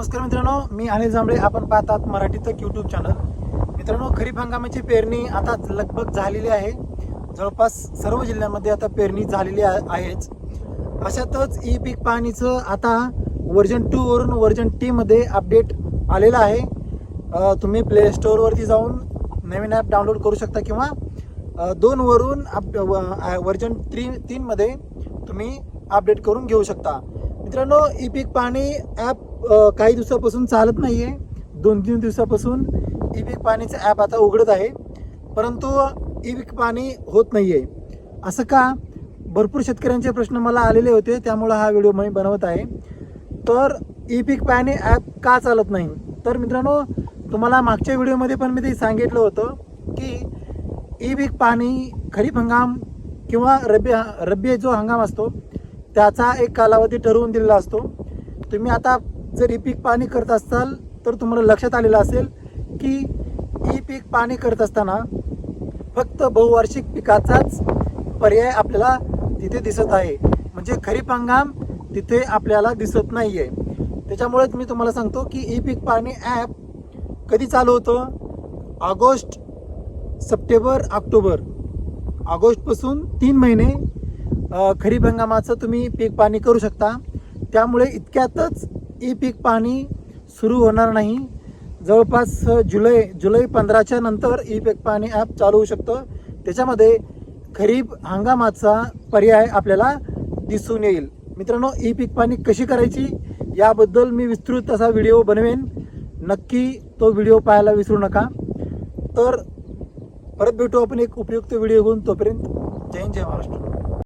नमस्कार मित्रांनो मी अनिल जांभळे. आपण पाहतात मराठी तक यूट्यूब चॅनल मित्रांनो खरीप हंगामाची पेरणी आता लगभग झालेली आहे. जवळपास सर्व जिल्ह्यांमध्ये आता पेरणी झालेली आहेच. अशातच ई पीक पाहणीचं आता वर्जन टूवरून वर्जन टीमध्ये अपडेट आलेलं आहे. तुम्ही प्ले स्टोअरवरती जाऊन नवीन ॲप डाउनलोड करू शकता किंवा दोनवरून अप व्हर्जन वर्जन थ्री तीनमध्ये तुम्ही अपडेट करून घेऊ शकता. मित्रांनो ई पीक पाणी ॲप काही दिवसापासून चालत नाही आहे दोन तीन दिवसापासून ई पीक पाणीचं ॲप आता उघडत आहे. परंतु ई पीक पाणी होत नाही आहे असं का? भरपूर शेतकऱ्यांचे प्रश्न मला आलेले होते त्यामुळं हा व्हिडिओ मी बनवत आहे. तर ई पीक पाणी ॲप का चालत नाही? तर मित्रांनो तुम्हाला मागच्या व्हिडिओमध्ये पण मी ते सांगितलं होतं की ई पीक पाणी खरीप हंगाम किंवा रब्बी रब्बी जो हंगाम असतो त्याचा एक कालावधी ठरवून दिलेला असतो. तुम्ही आता जर ई पीक पाणी करत असाल तर तुम्हाला लक्षात आलेलं असेल की ई पीक पाणी करत असताना फक्त बहुवार्षिक पिकाचाच पर्याय आपल्याला तिथे दिसत आहे. म्हणजे खरीप हंगाम तिथे आपल्याला दिसत नाही आहे त्याच्यामुळेच मी तुम्हाला सांगतो की ई पीक पाणी ॲप कधी चालू होतं? August September October. ऑगस्टपासून तीन महिने खरीप हंगामाचं तुम्ही पीक पाणी करू शकता. त्यामुळे इतक्यातच ई पीक पाणी सुरू होणार नाही. जवळपास जुलै जुलै पंधराच्या नंतर ई पीक पाणी ॲप चालू होऊ शकतं. त्याच्यामध्ये खरीप हंगामाचा पर्याय आपल्याला दिसून येईल. मित्रांनो ई पीक पाणी कशी करायची याबद्दल मी विस्तृत असा व्हिडिओ बनवेन. नक्की तो व्हिडिओ पाहायला विसरू नका. तर परत भेटू आपण एक उपयुक्त व्हिडिओ घेऊन. तोपर्यंत जय जय महाराष्ट्र.